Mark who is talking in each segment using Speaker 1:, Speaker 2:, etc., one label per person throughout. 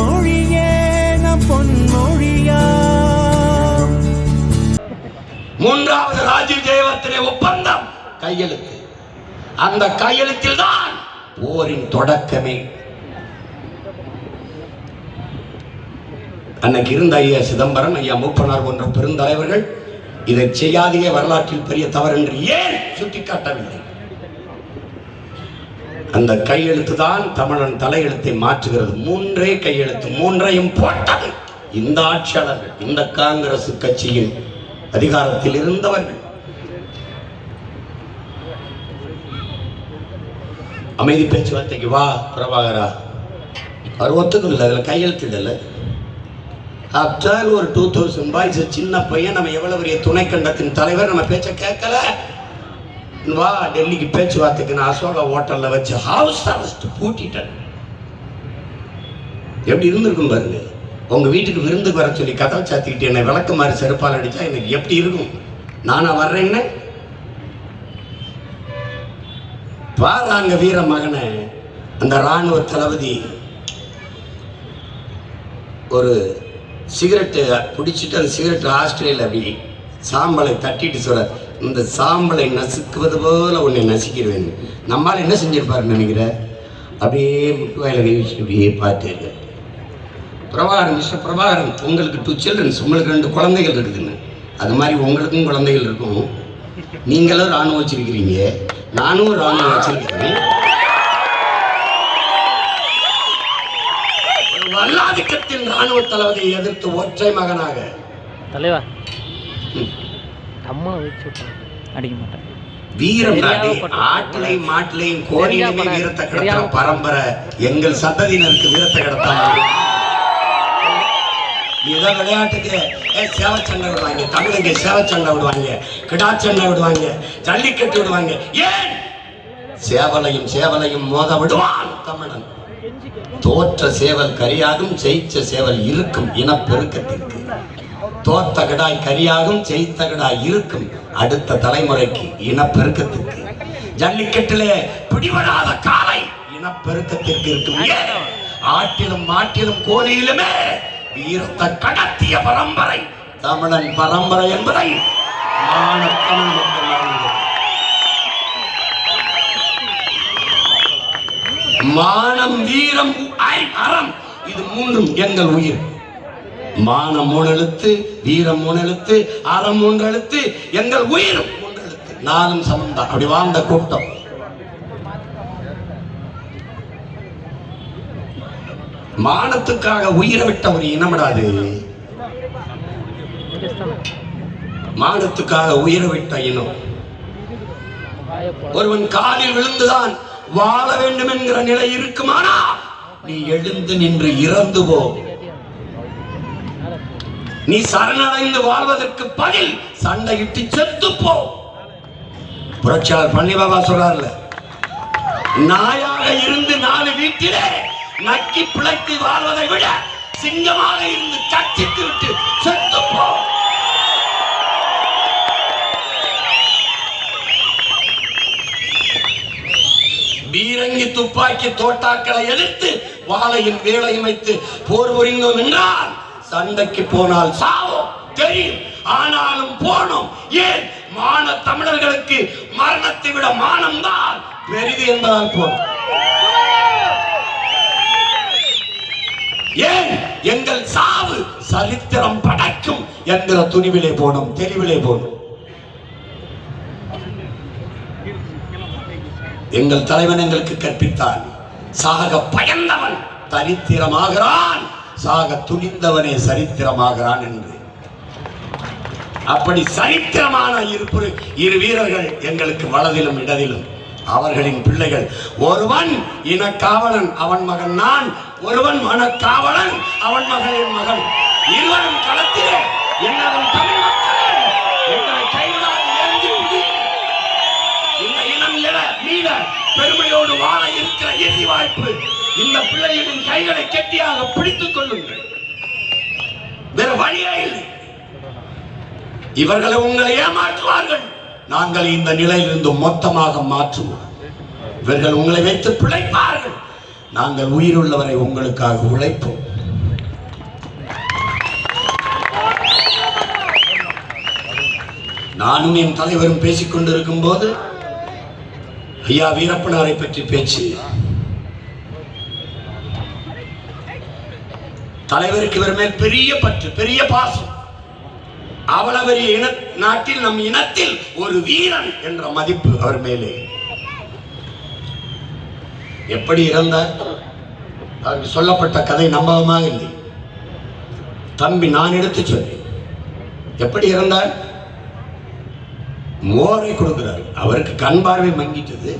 Speaker 1: மொழியே நம் பொன்மொழியா
Speaker 2: மூன்றாவது ராஜீவ் ஜெயவர்த்தனை ஒப்பந்தம் கையெழுத்து. அந்த கையெழுத்தில் தான் போரின் தொடக்கமே. அன்னைக்கு இருந்த ஐயா சிதம்பரம் ஐயா மூப்பனார் போன்ற பெருந்தலைவர்கள் இதை செய்யாதையே வரலாற்றில் பெரிய தவறு என்று ஏன் சுட்டிக்காட்டவில்லை? அந்த கையெழுத்து தான் தமிழன் தலையெழுத்தை மாற்றுகிறது. மூன்றே கையெழுத்து மூன்றையும் போட்டது. இந்த ஆட்சியாளர்கள் இந்த காங்கிரஸ் கட்சியின் அதிகாரத்தில் இருந்தவர்கள். அமைதி பேச்சுவார்த்தைக்கு வா பிரபாகரா. அவர் ஒத்துக்கல அதில் கையெழுத்து இல்லை ஆஃப்டர் ஒரு டூ தௌசண்ட் பாய்ஸ் சின்ன பையன் நம்ம எவ்வளவு பெரிய துணை கண்டத்தின் தலைவர் நம்ம பேச்சை கேட்கல. வா டெல்லிக்கு பேச்சுவார்த்தைக்கு நான் அசோகா ஹோட்டலில் வச்சு ஹவுஸ் அரெஸ்ட் பூட்டிட்டேன் எப்படி இருந்திருக்கும் பாருங்க. உங்க வீட்டுக்கு விருந்து வர சொல்லி கதவை சாத்திக்கிட்டு என்னை விளக்கு மாதிரி செருப்பால் அடிச்சா எனக்கு எப்படி இருக்கும்? நானா வர்றேன்னு பாரு வீர மகனை அந்த ராணுவ தளபதி ஒரு சிகரெட்டு பிடிச்சிட்டு அந்த சிகரெட்டு ஆஸ்திரேலியா அப்படி சாம்பலை தட்டிட்டு சொல்ற இந்த சாம்பலை நசுக்குவது போல உன்னை நசுக்கிடுவேன் நம்மால் என்ன செஞ்சிருப்பாருன்னு நினைக்கிற? அப்படியே முட்டு வாயில கை வச்சுட்டு அப்படியே பார்த்து இருக்க பிரபாகரன் மிஸ்டர் பிரபாகரன் உங்களுக்கு டூ சில்ட்ரன்ஸ் உங்களுக்கு ரெண்டு குழந்தைகள் இருக்குதுன்னு. அது மாதிரி உங்களுக்கும் குழந்தைகள் இருக்கும். நீங்களும் ராணுவம் வச்சிருக்கிறீங்க. நானும் ராணுவம் வச்சிருக்கிறேன். வல்லாதிக்கத்தின் ராணுவ தளபதியை எதிர்த்து ஒற்றை மகனாக.
Speaker 3: தலைவா. அம்மா வச்சு அடிக்க மாட்டேன்
Speaker 2: வீரம்
Speaker 3: பட்டு-
Speaker 2: ஆட்டிலையும் மாட்டிலையும்
Speaker 3: தெரியாம
Speaker 2: வீரத்தை கடத்துற பரம்பரை எங்கள் சந்ததியினருக்கு வீரத்தை கடத்தாங்க ஏதோ விளையாட்டுக்கு ஏ, சேவச்சண்டை விடுவாங்க தமிழுக்கு சேவச்சண்டை விடுவாங்க கிடாச்சண்டை விடுவாங்க ஜல்லிக்கட்டு விடுவாங்க. ஏன்? சேவலையும் சேவலையும் மோத விடுவான் தமிழன். தோற்ற சேவல் கரியாகும் ஜெயிச்ச சேவல் இருக்கும் இனப்பெருக்கத்திற்கு. தோத்த கிடாய் கரியாகும் ஜெயித்த கிடாய் இருக்கும். அடுத்த தலைமுறைக்கு இனப்பெருக்கத்திற்கு. ஜல்லிக்கட்டிலே பிடிபடாத காலை இனப்பெருக்கத்திற்கு இருக்கும். ஆட்டிலும் மாட்டிலும் கோலியிலுமே வீரத்தை கடத்திய பரம்பரை தமிழன் பரம்பரை என்பதை மானம் வீரம் ஐ- அறம் இது மூன்றும் எங்கள் உயிர். மானம் மூணெழுத்து வீரம் மூணெழுத்து அறம் மூன்றெழுத்து எங்கள் உயிர் மூன்றெழுத்து நானும் சமந்தான் அப்படி வாழ்ந்த கூட்டம். மானத்துக்காக உயிரை விட்ட ஒரு இனமிடாது மானத்துக்காக உயிரை விட்ட இனம். ஒருவன் காலில் விழுந்துதான் வாழ வேண்டும் என்கிற நிலை இருக்குமானா நீ எழுந்து நின்று இறந்து போ நீ சரணடைந்து வாழ்வதற்கு பதில் சண்டையிட்டு செத்து போ புரட்சியாளர் பழனி பாபா சொல்றாருல நாயாக இருந்து நாலு வீட்டிலே நக்கி பிழைத்து வாழ்வதை விட சிங்கமாக இருந்து கச்சித்து விட்டு செத்து போ பீரங்கி துப்பாக்கி தோட்டாக்களை எதிர்த்து வாளையும் வேலையும் வைத்து போர் புரிந்தோம் என்றால் சண்டைக்கு போனால் சாவோம் தெரியும் ஆனாலும் போனோம். ஏன்? மான தமிழர்களுக்கு மரணத்தை விட மானம் தான் பெரிது என்பதால் போனோம். ஏன்? எங்கள் சாவு சரித்திரம் படைக்கும் என்கிற துணிவிலே போனோம் தெளிவிலே போனோம். எங்கள் தலைவன் எங்களுக்கு கற்பித்தான். சாக பயந்தவன் தரித்திரமாகிறான் சாக துணிந்தவனே சரித்திரமாகிறான் என்று. அப்படி சரித்திரமான இரு இரு வீரர்கள் எங்களுக்கு வலதிலும் இடதிலும். அவர்களின் பிள்ளைகள் ஒருவன் இனக்காவலன் அவன் மகன் நான் ஒருவன் மனக்காவலன் அவன் மகளின் மகன். இருவரும் களத்திலே என்னவன் தமிழ் மக்களே எங்களை கைவிடாது ஏந்தி இந்த இனம் என மீள பெருமையோடு வாழ இருக்கிற இறுதி வாய்ப்பு இந்த பிள்ளைகளின் கைகளை கெட்டியாக பிடித்துக் கொள்ளுங்கள். வேற வழியே இல்லை. இவர்களை உங்களை ஏமாற்றுவார்கள். நாங்கள் இந்த நிலையிலிருந்து மொத்தமாக மாற்றுவோம். இவர்கள் உங்களை வைத்து பிழைப்பார்கள். நாங்கள் உயிருள்ளவரை உங்களுக்காக உழைப்போம். நானும் என் தலைவரும் பேசிக்கொண்டிருக்கும் போது ஐயா வீரப்பனாரை பற்றி பேச்சு. தலைவருக்கு இவர் மேல் பெரிய பற்று பெரிய பாசம். அவ்வளவு இன நாட்டில் நம் இனத்தில் ஒரு வீரன் என்ற மதிப்பு அவர் மேலே. எப்படி இறந்தார்? அவருக்கு சொல்லப்பட்ட கதை நம்பகமாக இல்லை. தம்பி நான் எடுத்து சொன்னேன். எப்படி இறந்தார்? மோரை கொடுக்கிறார். அவருக்கு கண் பார்வை மங்கிட்டது.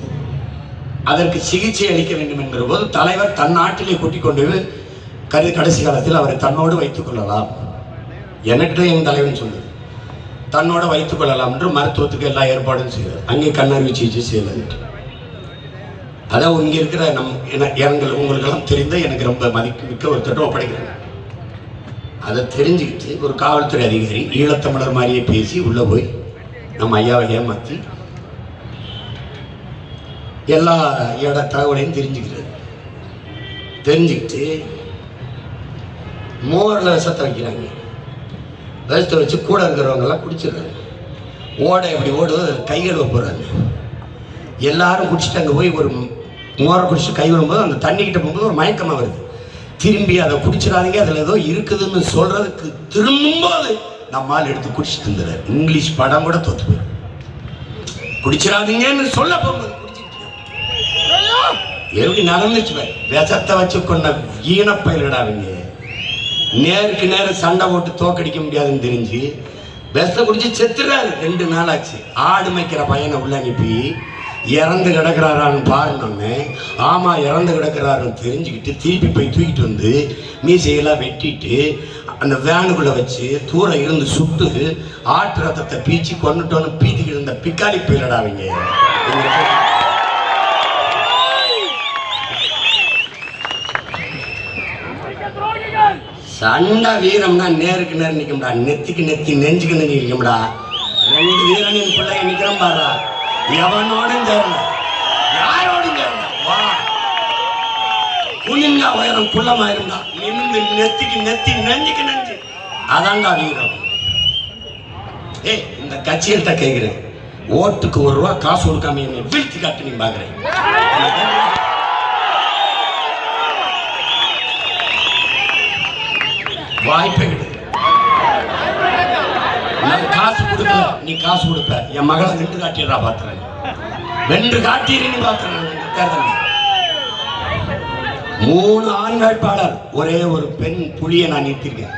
Speaker 2: அதற்கு சிகிச்சை அளிக்க வேண்டும் என்கிற போது தலைவர் தன் நாட்டிலே கூட்டிக் கொண்டு கரு கடைசி காலத்தில் அவரை தன்னோடு வைத்துக் கொள்ளலாம். என்கிட்ட என் தலைவன் சொல்லுது. தன்னோட வைத்துக் கொள்ளலாம் என்று மருத்துவத்துக்கு எல்லா ஏற்பாடும் செய்தார் அங்கே கண்ணாடி சிகிச்சை செய்யலன்ட்டு அதான் இங்க இருக்கிற நம் என- எங்கள் உங்களுக்கெல்லாம் தெரிந்த எனக்கு ரொம்ப மதிப்பு மிக்க ஒரு திட்டம் ஒப்படைக்கிறேன். அதை தெரிஞ்சுக்கிட்டு ஒரு காவல்துறை அதிகாரி ஈழத்தமிழர் மாதிரியே பேசி உள்ள போய் நம்ம ஐயாவை ஏமாத்தி எல்லா இட தகவலையும் தெரிஞ்சுக்கிறது தெரிஞ்சுக்கிட்டு மோரில் விஷத்தை வைக்கிறாங்க. விஷத்தை வச்சு கூட இருக்கிறவங்கெல்லாம் குடிச்சிடுறாங்க. ஓட எப்படி ஓடுவது அதில் கை கழுவ போகிறாங்க எல்லாரும் குடிச்சிட்டு அங்கே போய் ஒரு மோரை குடிச்சு கை விடும்போது அந்த தண்ணிக்கிட்ட போகும்போது ஒரு மயக்கமாக வருது. திரும்பி அதை குடிச்சிடாதீங்க அதில் ஏதோ இருக்குதுன்னு சொல்றதுக்கு திரும்பும்போது நம்மால் எடுத்து குடிச்சிட்டு தந்துடுறாரு இங்கிலீஷ் படம் கூட தோத்து போயிடும். குடிச்சிடாதீங்கன்னு சொல்ல போகும்போது குடிச்சிட்டு எப்படி நடந்துச்சு விஷத்தை வச்சு கொண்ட ஈனப்பயிலிடாதீங்க நேருக்கு நேரம் சண்டை போட்டு தோக்கடிக்க முடியாதுன்னு தெரிஞ்சு விஷத்தை குடிச்சு செத்துறாரு. ரெண்டு நாள் ஆச்சு ஆடு மேய்க்கிற பையனை உள்ள அனுப்பி இறந்து கிடக்கிறாரான்னு பாருனோடனே ஆமா இறந்து கிடக்குறாருன்னு தெரிஞ்சுக்கிட்டு திருப்பி போய் தூக்கிட்டு வந்து மீசையெல்லாம் வெட்டிட்டு அந்த வேனுக்குள்ள வச்சு தூரம் இருந்து சுட்டு ஆட்டு ரத்தத்தை பீச்சி கொண்டுட்டோன்னு பீத்திக்கிட்டு இருந்த பிக்காளி போயிடடாவீங்க சண்டை வீரம்னா நேருக்கு நேரம் நிற்கும்டா நெத்திக்கு நெத்தி நெஞ்சுக்கு நெஞ்சு நிற்கும்டா ரெண்டு வீரனின் பிள்ளைய நிற்கிறோம் பாரா எவனோடும் சேரல. யாரோடும் சேரல. வா. குனிஞ்சா உயரம் குள்ளமாயிருந்தா நிமிந்து நெத்திக்கு நெத்தி நெஞ்சுக்கு நெஞ்சு. அதான்டா வீரம். ஏய் இந்த கட்சியில்ட்ட கேட்கிறேன் ஓட்டுக்கு ஒரு ரூபா காசு கொடுக்காம என்னை வீழ்த்தி காட்டு நீ பாக்குறேன். வாய்ப்பே கிடையாது. நான் காசு கொடுக்கல நீ காசு கொடுப்ப. என் மகளை வென்று காட்டிடுறா பாத்துறேன். வென்று காட்டிடு நீ பாத்துறேன். தேர்தல் மூணு ஆண் வேட்பாளர். ஒரே ஒரு பெண் புலியை நான் நிறுத்திருக்கேன்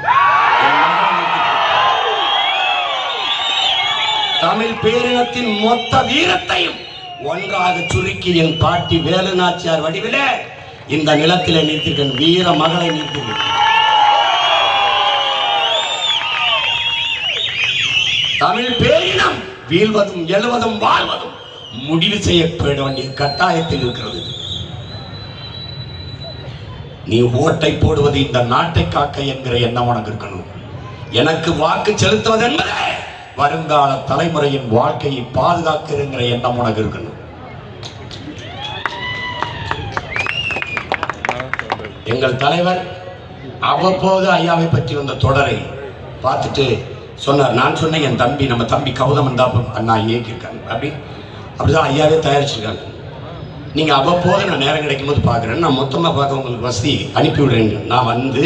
Speaker 2: தமிழ் பேரினத்தின் மொத்த வீரத்தையும் ஒன்றாக சுருக்கி என் பாட்டி வேலு நாச்சியார் வடிவிலே இந்த நிலத்திலே நிறுத்திருக்கேன் வீர மகளை நிறுத்திருக்கேன் தமிழ் பேரினம் வீழ்வதும் எழுவதும் வாழ்வதும் முடிவு செய்யப்பட வேண்டிய கட்டாயத்தில் இருக்கிறது. நீ ஓட்டை போடுவது இந்த நாட்டை காக்க என்கிற எண்ணம் உனக்கு இருக்கணும். எனக்கு வாக்கு செலுத்துவது என்பது வருங்கால தலைமுறையின் வாழ்க்கையை பாதுகாக்கிறங்கிற எண்ணம் உனக்கு இருக்கணும். எங்கள் தலைவர் அவ்வப்போது ஐயாவை பற்றி வந்த தொடரை பார்த்துட்டு சொன்னார் நான் சொன்னேன் என் தம்பி நம்ம தம்பி கௌதமன் தான் அண்ணா இயக்கியிருக்காங்க அப்படி? அப்படிதான் ஐயாவே தயாரிச்சிருக்காங்க. நீங்கள் அவ்வப்போது நான் நேரம் கிடைக்கும் போது பார்க்குறேன். நான் மொத்தமாக பார்க்க உங்களுக்கு வசதி அனுப்பிவிடுறேன் நான் வந்து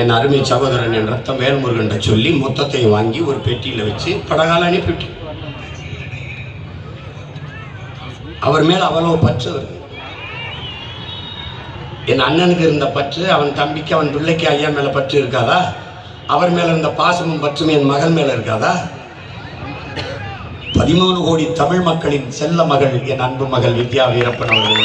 Speaker 2: என் அருமை சகோதரன் என் ரத்தம் வேல்முருகன் சொல்லி மொத்தத்தை வாங்கி ஒரு பெட்டியில் வச்சு படகால அனுப்பிவிட்டேன் அவர் மேல் அவ்வளோ பற்று வருது என் அண்ணனுக்கு இருந்த பற்று அவன் தம்பிக்கு அவன் பிள்ளைக்கு ஐயா மேலே பற்று இருக்காதா? அவர் மேல இருந்த பாசமும் பற்றும் என் மகள் மேல இருக்காதா? பதிமூணு கோடி தமிழ் மக்களின் செல்ல மகள் என் அன்பு மகள் வித்யா வீரப்பன் அவர்கள்